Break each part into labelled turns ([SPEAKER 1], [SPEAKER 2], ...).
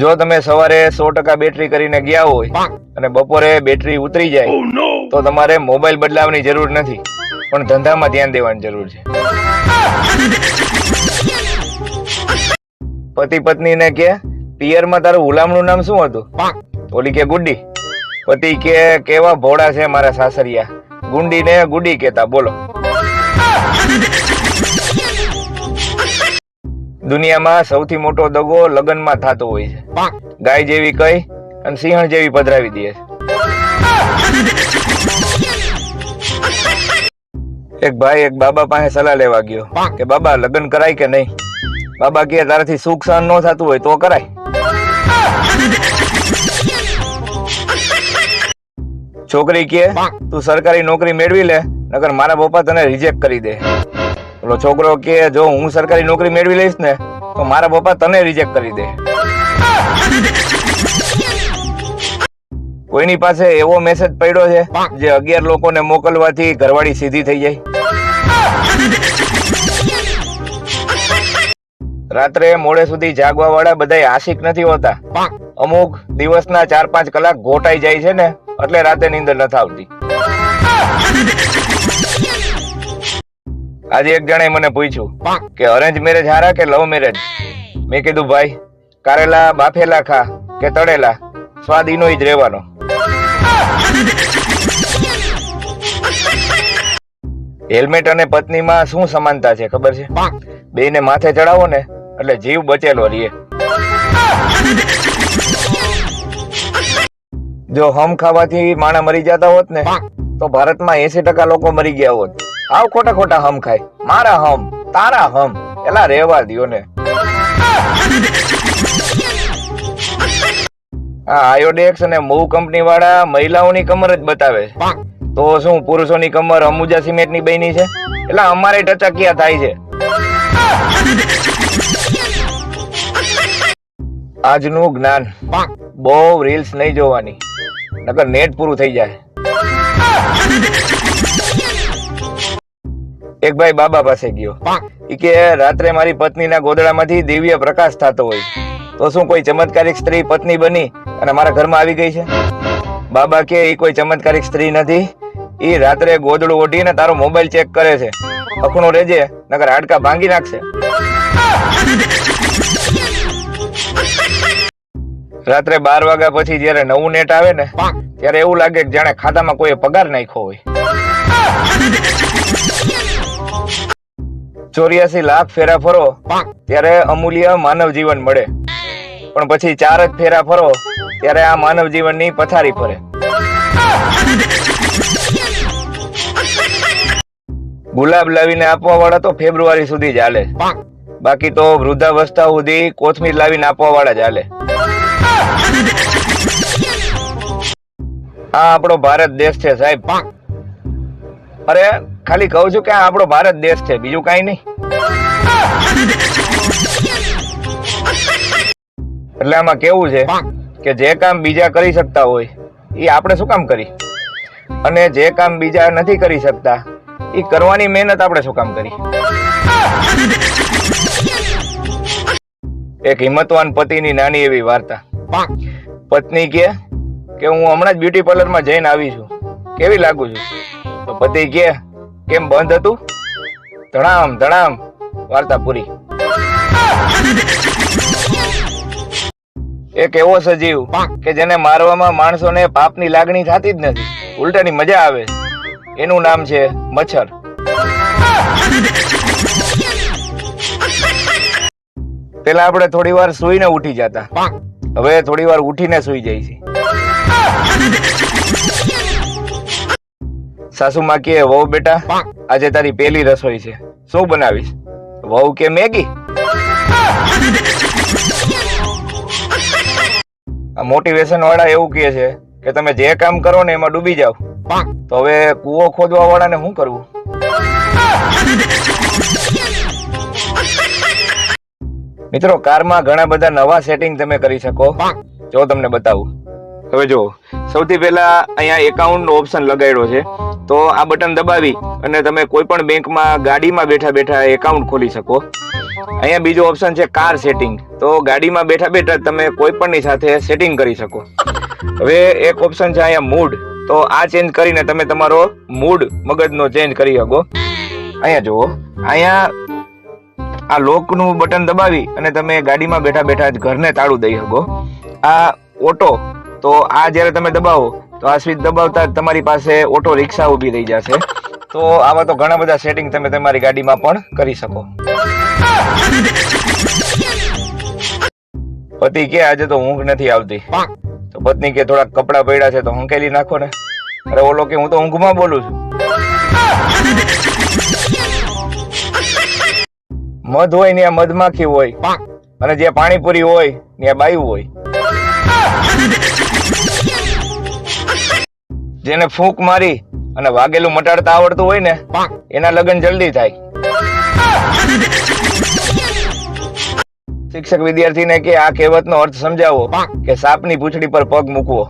[SPEAKER 1] જો તમે સવારે સો ટકા બેટરી કરીને ગયા હોય અને બપોરે બેટરી ઉતરી જાય તો તમારે મોબાઈલ બદલાવવાની જરૂર નથી. પણ ધંધામાં ધ્યાન દેવાની જરૂર છે. પતિ પત્નીને કે પિયરમાં તારું હુલામણું નામ શું હતું? ઓલી કે ગુડી પતિ કે કેવા ભોળા છે મારા સાસરિયા? ગુંડીને ગુડી કેતા બોલો. દુનિયામાં સૌથી મોટો દગો લગ્નમાં થતો હોય છે. ગાય જેવી કઈ અને સિંહણ જેવી પધરાવી દે છે. એક ભાઈ એક બાબા પાસે સલાહ લેવા ગયો કે બાબા લગ્ન કરાય કે નહીં? બાબા કે તારાથી સુખ સહન ન થતું હોય તો કરાય. છોકરી કે તું સરકારી નોકરી મેળવી લે નકર મારા પપ્પા તને રિજેક્ટ કરી દે. પેલો છોકરો કે જો હું સરકારી નોકરી મેળવી લઈશ ને, તો મારા પપ્પા તને રિજેક્ટ કરી દે. કોઈની પાસે એવો મેસેજ પડ્યો છે જે અગિયાર લોકોને મોકલવાથી ઘરવાળી સીધી થઈ જાય? રાત્રે મોડે સુધી જાગવા વાળા બધા આશિક નથી હોતા. અમુક દિવસના ચાર પાંચ કલાક ગોટાઈ જાય છે ને, એટલે રાતે નીંદર નથી આવતી. આજે એક જણે મને પૂછ્યું કે અરેન્જ મેરેજ હારા કે લવ મેરેજ મેં કીધું, ભાઈ, કારેલા બાફેલા ખા કે તળેલા? સ્વાદ ઈનો જ રહેવાનો. હેલ્મેટ અને પત્નીમાં શું સમાનતા છે, ખબર છે? બેને માથે ચડાવો ને, એટલે જીવ બચેલો રહીએ. જો હમ ખાવાથી માણા મરી જતા હોત ને, તો ભારતમાં એસી ટકા લોકો મરી ગયા હોત. આવ ખોટા ખોટા હમ ખાય. મારા હમ, તારા હમ, એલા રેવા દિયો ને. આ આયોડેક્સ અને મૂવ કંપની વાળા મહિલાઓની કમર જ બતાવે. તો શું પુરુષોની કમર અમુજા સિમેન્ટની બની છે? એટલે અમારે ટચકિયા થાય છે? આજનું જ્ઞાન બહુ રીલ્સ નહીં જોવાની. નકર નેટ પૂરું થઈ જાય. એક ભાઈ બાબા પાસે ગયો. ઈ કે, રાત્રે મારી પત્નીના ગોદડામાંથી દિવ્ય પ્રકાશ થતો હોય. તો શું કોઈ ચમત્કારિક સ્ત્રી પત્ની બની અને મારા ઘરમાં આવી ગઈ છે? બાબા કે, ઈ કોઈ ચમત્કારિક સ્ત્રી નથી. ઈ રાત્રે ગોદડું ઓઢીને તારો મોબાઈલ ચેક કરે છે. અખણો રેજે, નકર હાડકા ભાંગી નાખશે. રાત્રે બાર વાગ્યા પછી જયારે નવું નેટ આવે ને, ત્યારે એવું લાગે કે જાણે ખાતામાં કોઈ પગાર નાખ્યો હોય. ચોર્યાસી લાખ ફેરા ફરો ત્યારે અમૂલ્ય માનવ જીવન મળે. પણ પછી ચાર જ ફેરા ફરો ત્યારે આ માનવ જીવનની પથારી ફરે. ગુલાબ લાવીને આપવા વાળા તો ફેબ્રુઆરી સુધી ચાલે. બાકી તો વૃદ્ધાવસ્થા સુધી કોથમીર લાવીને આપવા વાળા ચાલે. આ આપણો ભારત દેશ છે સાહેબ. અરે ખાલી કહું છું કે આ આપણો ભારત દેશ છે, બીજું કાંઈ નહીં. એટલે આમાં કેવું છે કે જે કામ બીજા કરી શકતા હોય એ આપણે શું કામ કરી? અને જે કામ બીજા નથી કરી શકતા એ કરવાની મહેનત આપણે શું કામ કરી? એક હિંમતવાન પતિની નાની એવી વાર્તા. પત્ની કે કે હું હમણાં જ બ્યુટી પાર્લરમાં જઈને આવી છું. કેવી લાગુ છું? તો પતિ કે કેમ બંધ હતું? ધણામ ધણામ વાર્તા પૂરી. એક એવો સજીવ કે જેને મારવામાં માણસોને પાપની લાગણી થતી જ નથી. ઉલટાની મજા આવે. એનું નામ છે મચ્છર. પેલા આપણે થોડી વાર સુઈને ઉઠી જતા. હવે થોડી વાર ઉઠીને સુઈ જાય છે. સાસુમાં કે વહુ બેટા આજે તારી પેલી રસોઈ છે. શું બનાવીશ? વહુ કે મેગી? આ મોટિવેશન વાળા એવું કહે છે કે તમે જે કામ કરો ને એમાં ડૂબી જાવ તો હવે કૂવો ખોદવા વાળાને શું કરવું? મિત્રો કારમાં ઘણા બધા નવા સેટિંગ તમે કરી શકો. જો તમને બતાવું. હવે જો સૌથી પહેલા અહીંયા એકાઉન્ટ નો ઓપ્શન લગાડ્યો છે. તો આ બટન દબાવી અને તમે કોઈ પણ બેંકમાં ગાડીમાં બેઠા બેઠા એકાઉન્ટ ખોલી શકો. અહીંયા બીજો ઓપ્શન છે કાર સેટિંગ તો ગાડીમાં બેઠા બેઠા તમે કોઈ પણની સાથે સેટિંગ કરી શકો. હવે એક ઓપ્શન છે અહીંયા મૂડ તો આ ચેન્જ કરીને તમે તમારો મૂડ મગજનો ચેન્જ કરી શકો. અહીંયા જુઓ. અહીંયા આ લોકનું બટન દબાવી અને તમે ગાડીમાં બેઠા બેઠા જ ઘરને તાળું દઈ શકો. આ ઓટો તો આ જ્યારે તમે દબાવો તો આ સ્વિચ દબાવતા તમારી પાસે ઓટો રિક્ષા ઊભી થઈ જશે. તો આવા તો ઘણા બધા સેટિંગ તમે તમારી ગાડીમાં પણ કરી શકો. પતિ કે આજે તો ઊંઘ નથી આવતી. તો પત્ની કે થોડા કપડા પડ્યા છે તો હંકેલી નાખો ને. અરે ઓલો કે હું તો ઊંઘમાં બોલું છું. મધ હોય ને મધમાખી હોય. અને જ્યાં પાણીપુરી હોય ત્યાં બાયું હોય. જેને ફૂંક મારી અને વાગેલું મટાડતા આવડતું હોય ને એના લગ્ન જલ્દી થાય. શિક્ષક વિદ્યાર્થીને કે આ કહેવતનો અર્થ સમજાવો કે સાપની પૂંછડી પર પગ મૂકવો.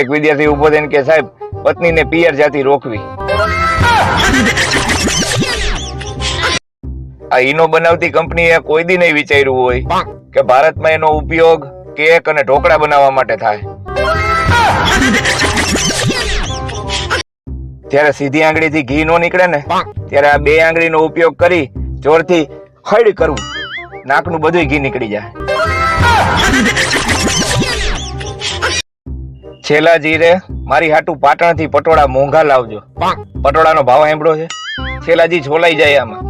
[SPEAKER 1] એક વિદ્યાર્થી ઊભો થઈને કે સાહેબ પત્નીને પિયર જાતિ રોકવી. આ ઈનો બનાવતી કંપનીએ કોઈ દી નહીં વિચાર્યું હોય કે ભારતમાં એનો ઉપયોગ કેક અને ઢોકળા બનાવવા માટે થાય. ત્યારે સીધી આંગળીથી ઘી નો નીકળે ને ત્યારે આ બે આંગળીનો ઉપયોગ કરી જોરથી હળ કરવું. નાકનું બધું ઘી નીકળી જાય. છેલ્લા જીરે મારી હાટુ પાટણથી પટોળા મોંઘા લાવજો. પટોળાનો ભાવ સાંભળો છે? છેલાજી છોલાઈ જાય આમાં.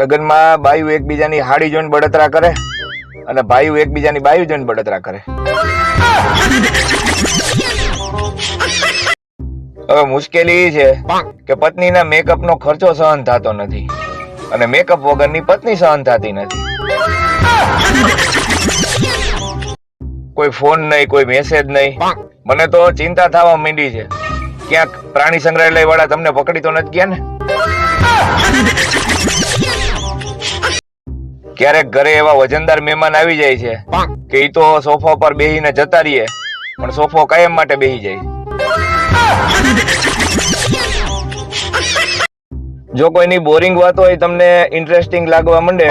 [SPEAKER 1] લગ્નમાં બાયુ એકબીજાની હાડી જોઈને બળતરા કરે અને ભાઈઓ એકબીજાની બાયુ જોઈને બળતરા કરે. હવે મુશ્કેલી છે કે પત્નીના મેકઅપનો ખર્ચો સહન થતો નથી. અને મેકઅપ વગરની પત્ની સહન થતી નથી. કોઈ ફોન નહીં, કોઈ મેસેજ નહીં. મને તો ચિંતા થવા માંડી છે. ક્યાંક પ્રાણી સંગ્રહાલય વાળા તમને પકડી તો નથી ગયા ને? ક્યારેક ઘરે એવા વજનદાર મહેમાન આવી જાય છે કે ઈ તો સોફા પર બેહીને જતા રહીએ પણ સોફો કાયમ માટે બેહી જાય. જો કોઈની બોરિંગ વાત હોય તમને ઇન્ટરેસ્ટિંગ લાગવા માંડે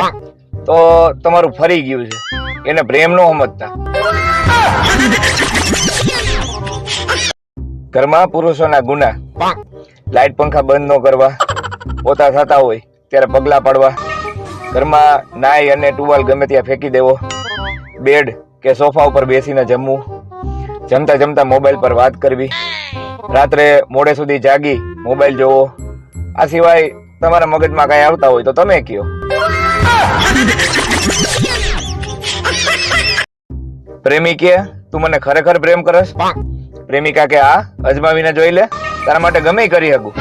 [SPEAKER 1] તો તમારું ફરી ગયું છે. એને પ્રેમ નો સમજતા. ઘરમાં પુરુષોના ગુના. લાઇટ પંખા બંધ ન કરવા. પોતા થતા હોય ત્યારે પગલા પાડવા. ઘરમાં નાય અને ટુવાલ ગમે ત્યાં ફેંકી દેવો. બેડ કે સોફા ઉપર બેસીને જમવું. જમતા જમતા મોબાઈલ પર વાત કરવી. રાત્રે મોડે સુધી જાગી મોબાઈલ જોવો. આ સિવાય તમારા મગજમાં કઈ આવતા હોય તો તમે કયો. પ્રેમી કે તું મને ખરેખર પ્રેમ કરસ? પ્રેમિકા કે આ? અજમાવીને જોઈ લે. તારા માટે ગમે કરી શકું.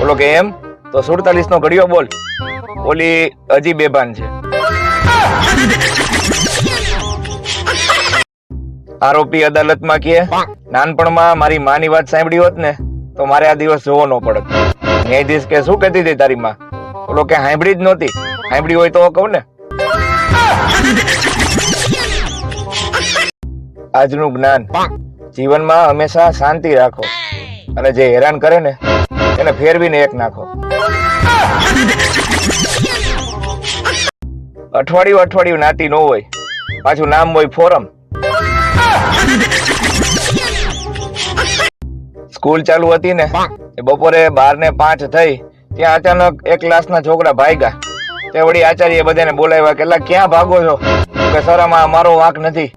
[SPEAKER 1] બોલો કે એમ? તો સુડતાલીસ નો ઘડિયો બોલ. ઓલી હજી બેભાન છે. આરોપી અદાલતમાં કે નાનપણમાં મારી માની વાત સાંભળી હોત ને, તો મારે આ દિવસ જોવો ન પડત. ન્યાયાધીશ કે શું કહેતી હતી તારી માં ઓલો કે સાંભળી જ નહોતી. સાંભળી હોય તો કહું ને? આજનું જ્ઞાન. જીવનમાં હંમેશા શાંતિ રાખો. અને જે હેરાન કરે ને, એને ફેરવીને એક નાખો. અઠવાડિયું અઠવાડિયું નાતી ન હોય. પાછું નામ હોય ફોરમ. સ્કૂલ ચાલુ હતી ને બપોરે બાર ને પાંચ થઈ, ત્યાં અચાનક એક ક્લાસના છોકરા ભાગ્યા. તે વળી આચાર્ય બધાને બોલાવ્યા કેટલા ક્યાં ભાગો છો? કે સર આમાં મારો વાંક નથી.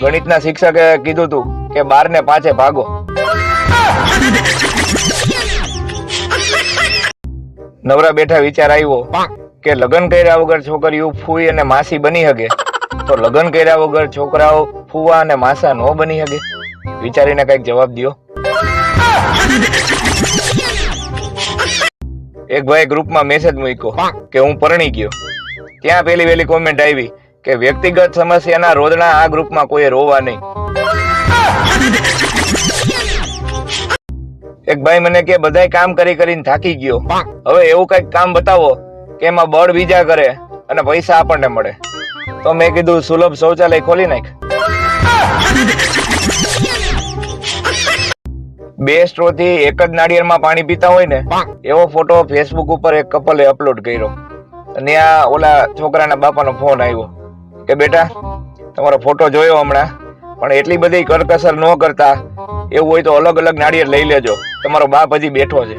[SPEAKER 1] ગણિતના શિક્ષકે કીધું તું કે બાર ને પાંચે ભાગો. નવરા બેઠા વિચાર આવ્યો કે લગ્ન કર્યા વગર છોકરીઓ ફૂઈ અને માસી બની શકે તો લગ્ન કર્યા વગર છોકરાઓ ફૂવા અને માસા નો બની શકે વિચારીને કંઈક જવાબ દો એક ભાઈ ગ્રુપમાં મેસેજ મૂક્યો કે હું પરણી ગયો. ત્યાં પેલી વેલી કોમેન્ટ આવી કે વ્યક્તિગત સમસ્યાના રોદણા આ ગ્રુપમાં કોઈ રોવા નહીં. એક ભાઈ મને કે બધાય કામ કરી કરીને થાકી ગયો. હવે એવું કંઈક કામ બતાવો કે એમાં બળ બીજા કરે અને પૈસા આપણને મળે. તો મેં કીધું સુલભ શૌચાલય ખોલી નાખ. બે સ્ટ્રો થી એક જ નાળિયેરમાં પાણી પીતા હોય ને એવો ફોટો ફેસબુક ઉપર એક કપલે અપલોડ કર્યો. અને આ ઓલા છોકરાના બાપાનો ફોન આવ્યો. કે બેટા તમારો ફોટો જોયો હમણાં? પણ એટલી બધી કરકસર ન કરતા, એવું હોય તો અલગ અલગ નાળિયેર લઈ લેજો. તમારો બાપ હજી બેઠો છે.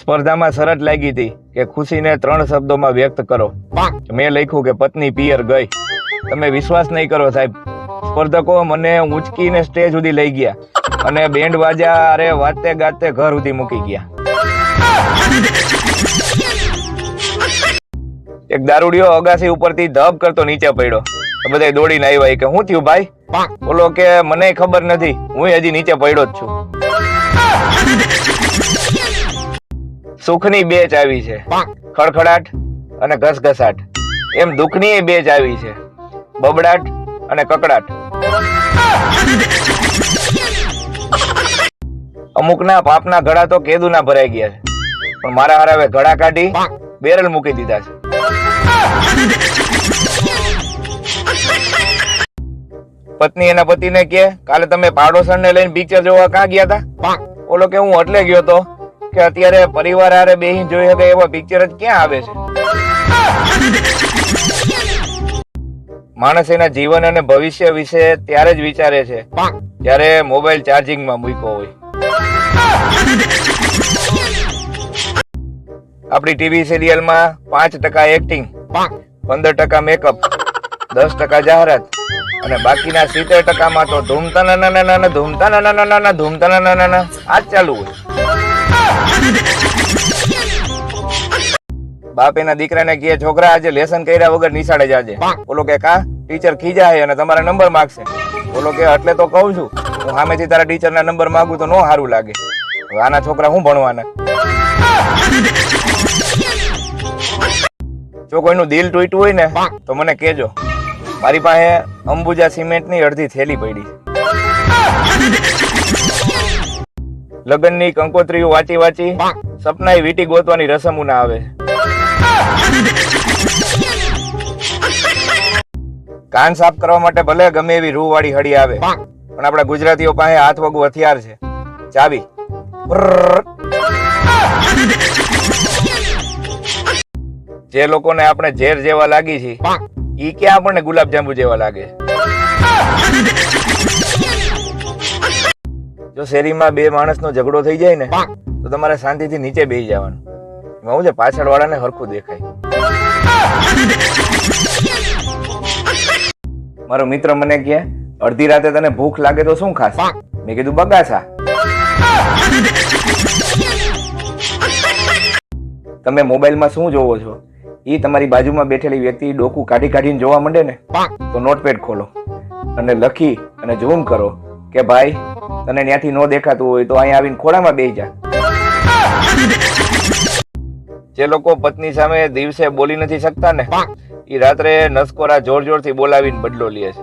[SPEAKER 1] સ્પર્ધામાં શરત લાગી હતી કે ખુશીને ત્રણ શબ્દોમાં વ્યક્ત કરો. મેં લખ્યું કે પત્ની પિયર ગઈ. તમે વિશ્વાસ નહીં કરો સાહેબ. સ્પર્ધકો મને ઊંચકીને સ્ટેજ સુધી લઈ ગયા અને બેન્ડ વાજા અરે વાતે ગાતે ઘર સુધી મૂકી ગયા. એક દારૂડિયો અગાસી ઉપરથી ધબ કરતો નીચે પડ્યો. બધા દોડીને આવ્યા કે શું થયું ભાઈ? બોલો કે, મને ખબર નથી. હું હજી નીચે પડ્યો જ છું. સુખની બે ચાવી છે. ખડખડાટ અને ઘસઘસાટ. એમ દુઃખની બેચ આવી છે. બબડાટ અને કકડાટ. અમુકના પાપના ઘડા તો કેદુના ભરાઈ ગયા છે. પણ મારા હારાવે ઘડા કાઢી, બેરલ મૂકી દીધા છે. પત્ની એના પતિને કે કાલે તમે પાડોશણને લઈને પિક્ચર જોવા ક્યાં ગયા હતા ઓલો કે હું એટલે ગયો તો કે અત્યારે પરિવાર હારે બેહી જોઈ શકે એવા પિક્ચર જ ક્યાં આવે છે? માણસ એના જીવન અને ભવિષ્ય વિશે ત્યારે જ વિચારે છે જ્યારે મોબાઈલ ચાર્જિંગમાં મૂક્યો હોય. આપણી ટીવી સિરિયલમાં પાંચ ટકા એક્ટિંગ પંદર ટકા મેકઅપ દસ ટકા જાહેરાત અને બાકીના સિત્તેર ટકામાં તો ધૂમતા ના ના નાના ધૂમતા ના નાના નાના ધૂમતા નાના ના આ જ ચાલુ હોય. બાપ એના દીકરાને કહે છોકરા આજે લેસન કર્યા વગર નિશાળે જાજે. બોલો કે કા? ટીચર ખીજાય અને તમારા નંબર માગશે. બોલો કે એટલે તો કહું છું હું સામેથી તારા ટીચરના નંબર માંગુ તો નો સારું લાગે. આના છોકરા હું ભણવાના? જો કોઈનું દિલ તૂટ્યું હોય ને તો મને કેજો મારી પાસે અંબુજા સિમેન્ટની અડધી થેલી પડી. લગ્નની કંકોત્રીઓ વાંચી વાંચી સપનાએ વીટી ગોતવાની રસમ ના આવે. કાન સાફ કરવા માટે ભલે ગમે એવી રૂ વાળી હળી આવે પણ આપણા ગુજરાતીઓ પાસે હાથ વગું હથિયાર છે. ચાવી. જે લોકોને આપણે ઝેર જેવા લાગી છે ઈ ક્યાં આપણને ગુલાબજાંબુ જેવા લાગે? જો શેરીમાં બે માણસનો ઝઘડો થઈ જાય ને તો તમારે શાંતિથી નીચે બેસી જવાનું. એમાં હું છે પાછળ વાળાને હરખું દેખાય. મારો મિત્ર મને કહે અડધી રાતે તને ભૂખ લાગે તો શું ખાસ મેં કીધું બગાસા. તમે મોબાઈલમાં શું જોવો છો? ઈ તમારી બાજુમાં બેઠેલી વ્યક્તિ ડોકું કાઢી કાઢીને જોવા માંડે ને તો નોટપેડ ખોલો. અને લખી અને ઝૂમ કરો કે ભાઈ તને ત્યાંથી ન દેખાતું હોય તો અહીંયા આવીને ખોળામાં બેસી જા. જે લોકો પત્ની સામે દિવસે બોલી નથી શકતા ને એ રાત્રે નસકોરા જોર જોરથી બોલાવીને બદલો લે છે.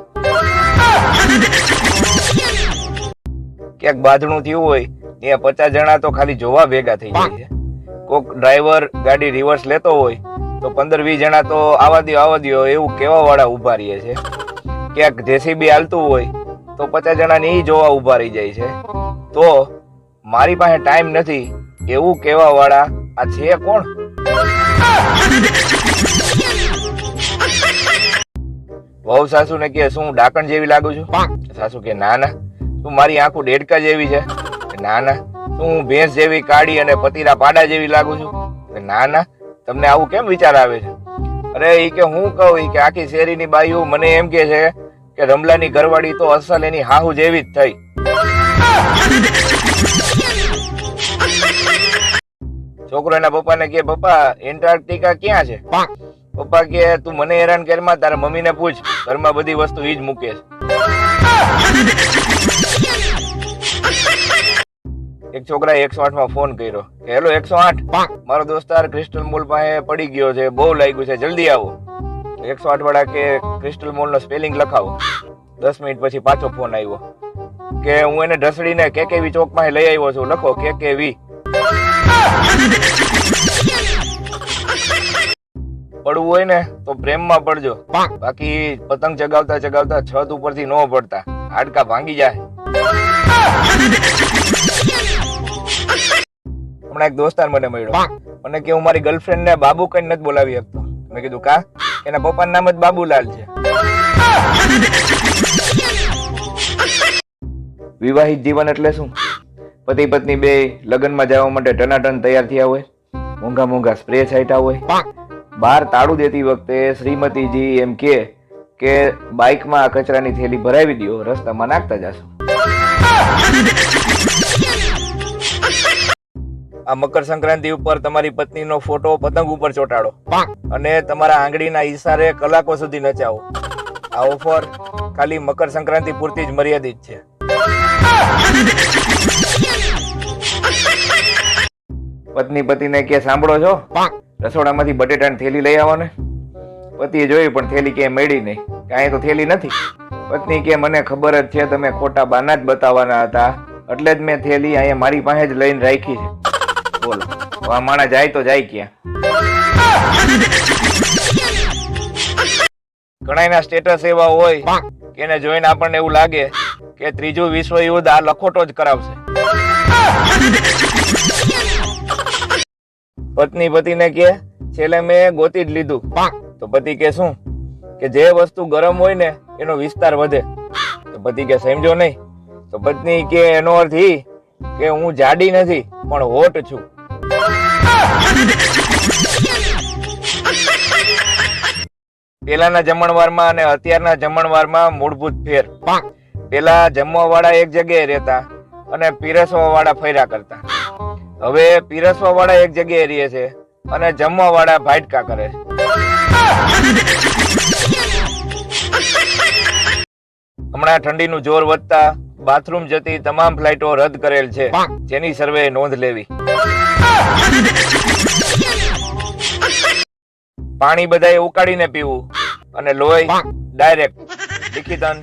[SPEAKER 1] ક્યાંક બાંધણું થયું હોય ત્યાં પચાસ જણા તો ખાલી જોવા ભેગા થઈ જાય છે. કોક ડ્રાઈવર ગાડી રિવર્સ લેતો હોય તો પંદર વીસ જણા તો આવા દો આવા દો એવું કેવા વાળા ઊભા રહીએ છે. ક્યાંક જેસીબી હાલતું હોય, તો પચાસ જણાને એ જોવા ઊભા રહી જાય છે. તો મારી પાસે ટાઈમ નથી, એવું કેવા વાળા આ છે કોણ? વહુ સાસુ ને કે, શું ડાકણ જેવી લાગુ છું? સાસુ કે, ના ના, તું મારી આંખું ડેડકા જેવી છે. ના ના, તું ભેંસ જેવી કાળી અને પતીરા પાડા જેવી લાગુ છું. ના ના તમને આવું કેમ વિચાર આવે છે? અરે એ કે હું કહું એ કે આખી શેરીની બાઈઓ મને એમ કે છે કે રમલાની ઘરવાળી તો અસલ એની હાહુ જેવી જ થઈ. છોકરો એના પપ્પાને કે, પપ્પા, એન્ટાર્કટિકા ક્યાં છે? પપ્પા કે, તું મને હેરાન કરમાં તારા મમ્મીને પૂછ. ઘરમાં બધી વસ્તુ ઈ જ મૂકે છે. એક છોકરાએ એકસો આઠમાં ફોન કર્યો કે હેલો એકસો આઠ? મારો દોસ્તાર ક્રિસ્ટલ મોલ પાસે પડી ગયો છે બહુ લાગ્યું છે જલ્દી આવો. એકસો આઠ વાળા કે ક્રિસ્ટલ મોલ નો સ્પેલિંગ લખાવો. દસ મિનિટ પછી પાછો ફોન આવ્યો કે હું એને ઢસડીને કે કેવી ચોક પાસે લઈ આવ્યો છું લખો કે કેવી પડવું હોય ને તો પ્રેમમાં પડજો. બાકી પતંગ ચગાવતા ચગાવતા છત ઉપરથી ન પડતા. હાડકા ભાંગી જાય. હમણાં એક દોસ્તાર મને મળ્યો. મને કે હું મારી ગર્લફ્રેન્ડ ને બાબુ કઈ નથી બોલાવી શકતો. મેં કીધું કા? એના પપ્પાનું નામ જ બાબુલાલ છે. વિવાહિત જીવન એટલે શું? પતિ પત્ની બે લગ્નમાં જવા માટે ટનાટન તૈયાર થયા હોય મોંઘા મોંઘા સ્પ્રે છાંટ્યા હોય. બહાર તાળું દેતી વખતે શ્રીમતીજી એમ કે કે બાઇકમાં કચરાની થેલી ભરાવી દો રસ્તામાં નાખતા જશો. આ મકર સંક્રાંતિ ઉપર તમારી પત્નીનો ફોટો પતંગ ઉપર ચોંટાડો. અને તમારા આંગળીના ઈશારે કલાકો સુધી નચાવો. આ ઓફર ખાલી મકર સંક્રાંતિ પૂરતી જ મર્યાદિત છે. પત્ની પતિને કે સાંભળો છો? રસોડામાંથી બટેટાની થેલી લઈ આવો ને પતિએ જોયું પણ થેલી ક્યાંય મળી નહીં. કાંઈ તો થેલી નથી. પત્ની કે મને ખબર જ છે તમે ખોટા બાના જ બતાવવાના હતા. એટલે જ મેં થેલી અહીંયા મારી પાસે જ લઈને રાખી છે. બોલો. આ જાય તો જાય ક્યાં? ઘણાના સ્ટેટસ એવા હોય કે એને જોઈને આપણને એવું લાગે કે ત્રીજું વિશ્વ યુદ્ધ આ લખોટો જ કરાવશે. પત્ની પતિને કે, છેલ્લે મેં ગોતી જ લીધું. તો પતિ કે, શું? કે, જે વસ્તુ ગરમ હોય ને, એનો વિસ્તાર વધે. તો પતિ કે, સમજો નહીં. તો પત્ની કે, એનો અર્થ ઈ કે હું જાડી નથી, પણ હોટ છું. પેલાના જમણવારમાં અને અત્યારના જમણવારમાં મૂળભૂત ફેર. પેલા જમવા વાળા એક જગ્યાએ રહેતા અને પીરસવા વાળા ફર્યા કરતા. હવે પીરસવા વાળા એક જગ્યાએ રહે છે અને જમવા વાળા ભાટકા કરે હમણાં ઠંડીનું જોર વધતા બાથરૂમ જતી તમામ ફ્લાઇટો રદ કરેલ છે. જેની સર્વે નોંધ લેવી. પાણી બધાએ ઉકાળીને પીવું. અને લોહી ડાયરેક્ટ લિખિતન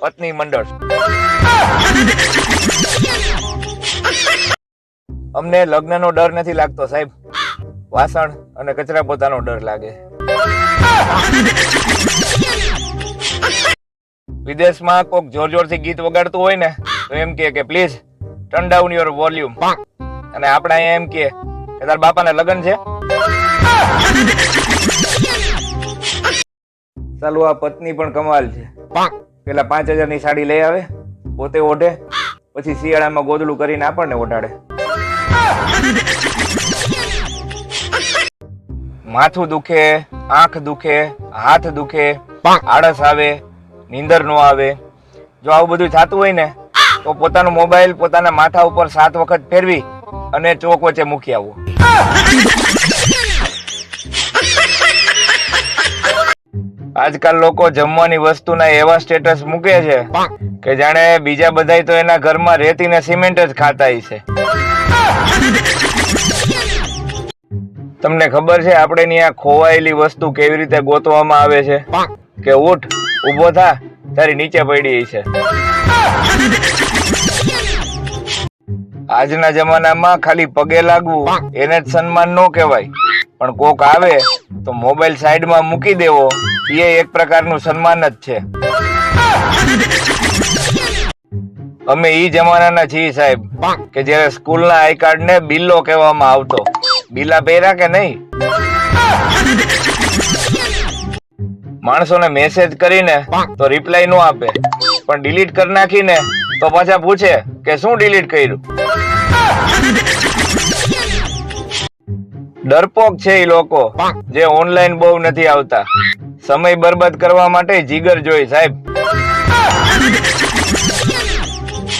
[SPEAKER 1] પત્ની મંડળ. અમને લગ્નનો ડર નથી લાગતો સાહેબ. વાસણ અને કચરા પોતાનો ડર લાગે. વિદેશમાં કોક જોર જોરથી ગીત વગાડતું હોય ને તો એમ કે કે please turn down your volume અને આપણે એમ કે કે તાર બાપાના લગ્ન છે. ચાલુ આ પત્ની પણ કમાલ છે. પેલા પાંચ હજારની સાડી લઈ આવે, પોતે ઓઢે, પછી શિયાળામાં ગોદડું કરીને આપણને ઓઢાડે. માથું દુખે, આંખ દુખે, હાથ દુખે, આળસ આવે, નીંદર નો આવે. જો આવું બધું થતું હોય ને, તો પોતાનો મોબાઈલ પોતાના માથા ઉપર સાત વખત ફેરવી અને ચોક વચ્ચે મૂકી આવવો આજકાલ લોકો જમવાની વસ્તુના એવા સ્ટેટસ મૂકે છે કે જાણે બીજા બધા તો એના ઘરમાં રેતી ને સિમેન્ટ જ ખાતા છે તમને ખબર છે આપણે ની ખોવાયેલી વસ્તુ કેવી રીતે ગોતવામાં આવે છે? કે ઉઠ ઊભો થા, તારી નીચે પડી છે આજના જમાનામાં ખાલી પગે લાગવું, એને જ સન્માન ન કહેવાય. પણ કોક આવે તો મોબાઈલ સાઈડમાં મૂકી દેવો. એ એક પ્રકારનું સન્માન જ છે. અમે ઈ જમાનાના છીએ સાહેબ, કે જ્યારે સ્કૂલના આઈ કાર્ડ ને બિલ્લો કહેવામાં આવતો. બિલા પહેરા કે નહીં? માણસોને મેસેજ કરીને તો રિપ્લાય નો આપે. પણ ડિલીટ કરી નાખીને તો પાછા પૂછે કે શું ડિલીટ કર્યું? ડરપોક છે એ લોકો. જે ઓનલાઈન બહુ નથી આવતા. સમય બરબાદ કરવા માટે જીગર જોઈ સાહેબ.